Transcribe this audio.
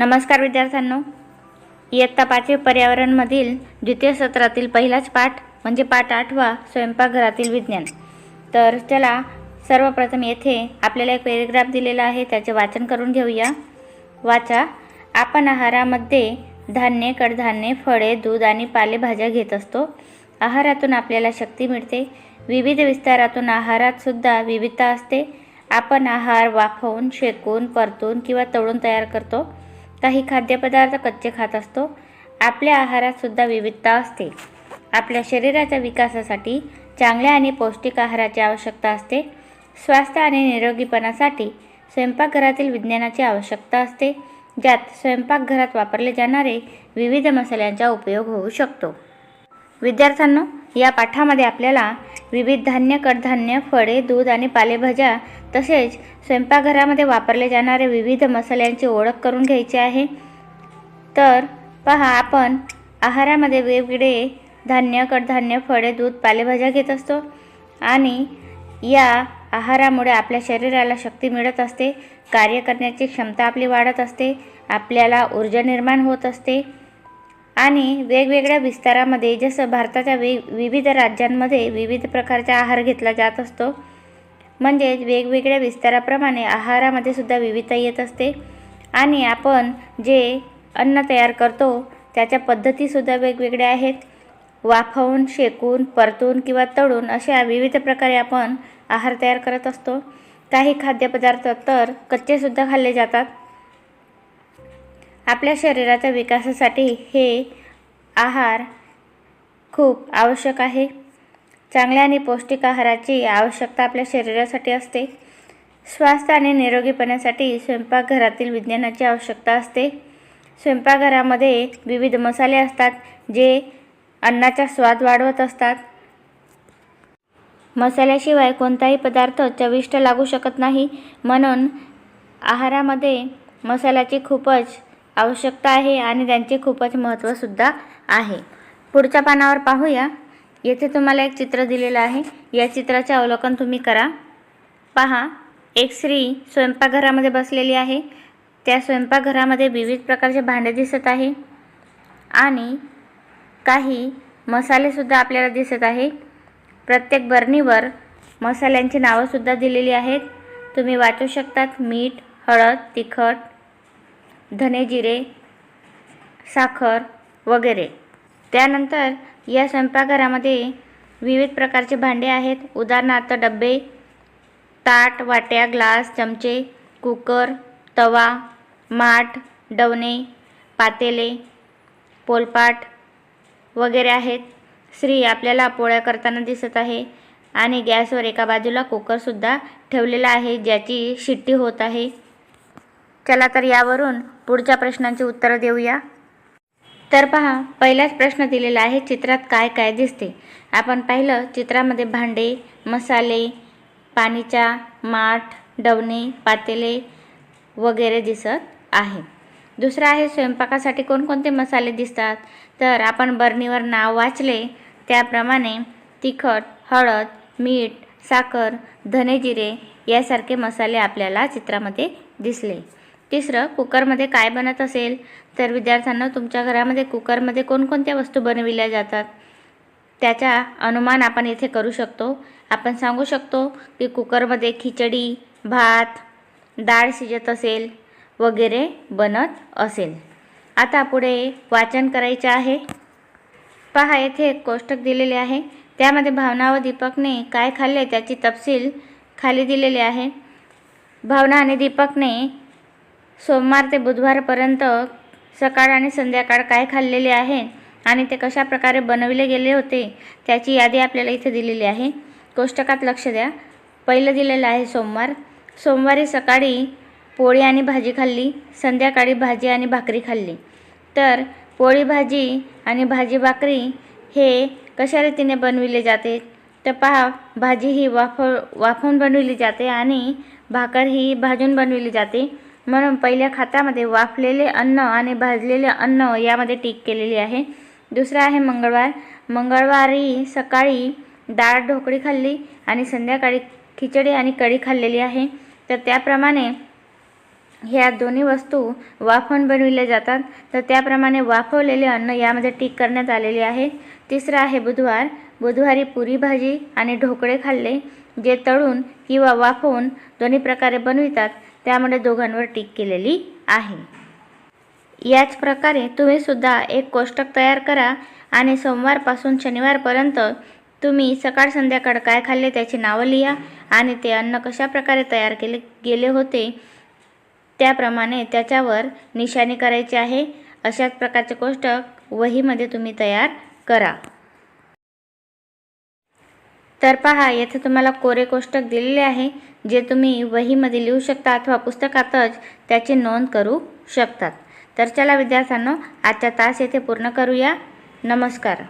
नमस्कार विद्यार्थ्यांनो. इयत्ता पाचवी पर्यावरणमधील द्वितीय सत्रातील पहिलाच पाठ म्हणजे पाठ आठवा स्वयंपाकघरातील विज्ञान. तर चला सर्वप्रथम येथे आपल्याला एक पॅरेग्राफ दिलेला आहे त्याचे वाचन करून घेऊया. वाचा आपण आहारामध्ये धान्य कडधान्ये फळे दूध आणि पालेभाज्या घेत असतो. आहारातून आपल्याला शक्ती मिळते. विविध विस्तारातून आहारात सुद्धा विविधता असते. आपण आहार वाफवून शेकून परतून किंवा तळून तयार करतो. काही खाद्यपदार्थ कच्चे खात असतो. आपल्या आहारात सुद्धा विविधता असते. आपल्या शरीराच्या विकासासाठी चांगल्या आणि पौष्टिक आहाराची आवश्यकता असते. स्वास्थ्य आणि निरोगीपणासाठी स्वयंपाकघरातील विज्ञानाची आवश्यकता असते. ज्यात स्वयंपाकघरात वापरले जाणारे विविध मसाल्यांचा उपयोग होऊ शकतो. विद्यार्थ्यांनो या पाठामध्ये आपल्याला विविध धान्य कडधान्य फळे दूध आणि पालेभाज्या तसेच स्वयंपाकघरामध्ये वापरले जाणारे विविध मसाल्यांची ओळख करून घ्यायची आहे. तर पहा आपण आहारामध्ये वेगवेगळे धान्य कडधान्य फळे दूध पालेभाज्या घेत असतो आणि या आहारामुळे आपल्या शरीराला शक्ती मिळत असते कार्य करण्याची क्षमता आपली वाढत असते आपल्याला ऊर्जा निर्माण होत असते. आणि वेगवेगळ्या विस्तारामध्ये जसं भारताच्या वे विविध राज्यांमध्ये विविध प्रकारचा आहार घेतला जात असतो. म्हणजेच वेगवेगळ्या विस्ताराप्रमाणे आहारामध्ये सुद्धा विविधता येत असते. आणि आपण जे अन्न तयार करतो त्याच्या पद्धतीसुद्धा वेगवेगळ्या आहेत. वाफवून शेकून परतून किंवा तळून अशा विविध प्रकारे आपण आहार तयार करत असतो. काही खाद्यपदार्थ तर कच्चेसुद्धा खाल्ले जातात. आपल्या शरीराच्या विकासासाठी हे आहार खूप आवश्यक आहे. चांगल्या आणि पौष्टिक आहाराची आवश्यकता आपल्या शरीरासाठी असते. स्वास्थ्य आणि निरोगीपणासाठी स्वयंपाकघरातील विज्ञानाची आवश्यकता असते. स्वयंपाकघरामध्ये विविध मसाले असतात जे अन्नाचा स्वाद वाढवत असतात. मसाल्याशिवाय कोणताही पदार्थ चविष्ट लागू शकत नाही. म्हणून आहारामध्ये मसाल्याची खूपच आवश्यकता आहे आणि त्यांचे खूपच महत्त्वसुद्धा आहे. पुढच्या पानावर पाहूया. येथे तुम्हाला एक चित्र दिलेलं आहे. या चित्राचे अवलोकन तुम्ही करा. पहा एक स्त्री स्वयंपाकघरामध्ये बसलेली आहे. त्या स्वयंपाकघरामध्ये विविध प्रकारचे भांडे दिसत आहे. आणि काही मसालेसुद्धा आपल्याला दिसत आहे. प्रत्येक बरणीवर मसाल्यांची नावंसुद्धा दिलेली आहेत. तुम्ही वाचू शकतात मीठ हळद तिखट धने जिरे साखर वगैरे. त्यानंतर या स्वयंपाकघरामध्ये विविध प्रकारचे भांडे आहेत. उदाहरणार्थ डबे ताट वाट्या ग्लास चमचे कुकर तवा माठ डवणे पातेले पोलपाट वगैरे आहेत. स्त्री आपल्याला पोळ्या करताना दिसत आहे आणि गॅसवर एका बाजूला कुकरसुद्धा ठेवलेला आहे ज्याची शिट्टी होत आहे. चला तर यावरून पुढच्या प्रश्नांची उत्तरं देऊया. तर पहा पहिलाच प्रश्न दिलेला आहे चित्रात काय काय दिसते? आपण पाहिलं चित्रामध्ये भांडे मसाले पाणीच्या माठ डवणे पातेले वगैरे दिसत आहे. दुसरं आहे स्वयंपाकासाठी कोणकोणते मसाले दिसतात? तर आपण बरणीवर नाव वाचले त्याप्रमाणे तिखट हळद मीठ साखर धने जिरे यासारखे मसाले आपल्याला चित्रामध्ये दिसले. तिसरं कुकरमध्ये काय बनत असेल? तर विद्यार्थ्यांना तुमच्या घरामध्ये कुकरमध्ये कोणकोणत्या वस्तू बनविल्या जातात? त्याचा अनुमान आपण इथे करू शकतो. आपण सांगू शकतो की कुकरमध्ये खिचडी भात डाळ शिजत असेल वगैरे बनत असेल. आता पुढे वाचन करायचे आहे. पहा येथे एक कोष्टक दिलेले आहे. त्यामध्ये भावना व दीपकने काय खाल्ले त्याची तपशील खाली दिलेली आहे. भावना आणि दीपकने सोमवार ते बुधवारपर्यंत सकाळ आणि संध्याकाळ काय खाल्लेले आहे आणि ते कशा प्रकारे बनविले गेले होते त्याची यादी आपल्याला इथे दिलेली आहे. कोष्टकात लक्ष द्या. पहिलं दिलेलं आहे सोमवार. सोमवारी सकाळी पोळी आणि भाजी खाल्ली संध्याकाळी भाजी आणि भाकरी खाल्ली. तर पोळी भाजी आणि भाजी भाकरी हे कशा रीतीने बनविले जाते? तर पहा भाजी ही वाफ वाफवून बनविली जाते आणि भाकर ही भाजून बनविली जाते. म्हणून पहिल्या खात्यामध्ये वाफलेले अन्न आणि भाजलेले अन्न यामध्ये टीक केलेली आहे. दुसरं आहे मंगळवार. मंगळवारी सकाळी डाळ ढोकळी खाल्ली आणि संध्याकाळी खिचडी आणि कढी खाल्लेली आहे. तर त्याप्रमाणे ह्या दोन्ही वस्तू वाफवून बनविल्या जातात. तर त्याप्रमाणे वाफवलेले अन्न यामध्ये टीक करण्यात आलेले आहे. तिसरं आहे बुधवार. बुधवारी पुरी भाजी आणि ढोकळे खाल्ले जे तळून किंवा वाफवून दोन्ही प्रकारे बनवितात. त्यामुळे दोघांवर टीक केलेली आहे. याच प्रकारे तुम्ही सुद्धा एक कोष्टक तयार करा आणि सोमवारपासून शनिवारपर्यंत तुम्ही सकाळ संध्याकाळ काय खाल्ले त्याची नावं लिहा आणि ते अन्न कशाप्रकारे तयार केले गेले होते त्याप्रमाणे त्याच्यावर निशाणी करायची आहे. अशाच प्रकारचे कोष्टक वहीमध्ये तुम्ही तयार करा. तर पहा येथे तुम्हाला कोरे कोष्टक दिलेले आहे जे तुम्ही वहीमध्ये लिहू शकता अथवा पुस्तकातच त्याची नोंद करू शकतात. तर चला विद्यार्थ्यांनो आजचा तास येथे पूर्ण करूया. नमस्कार.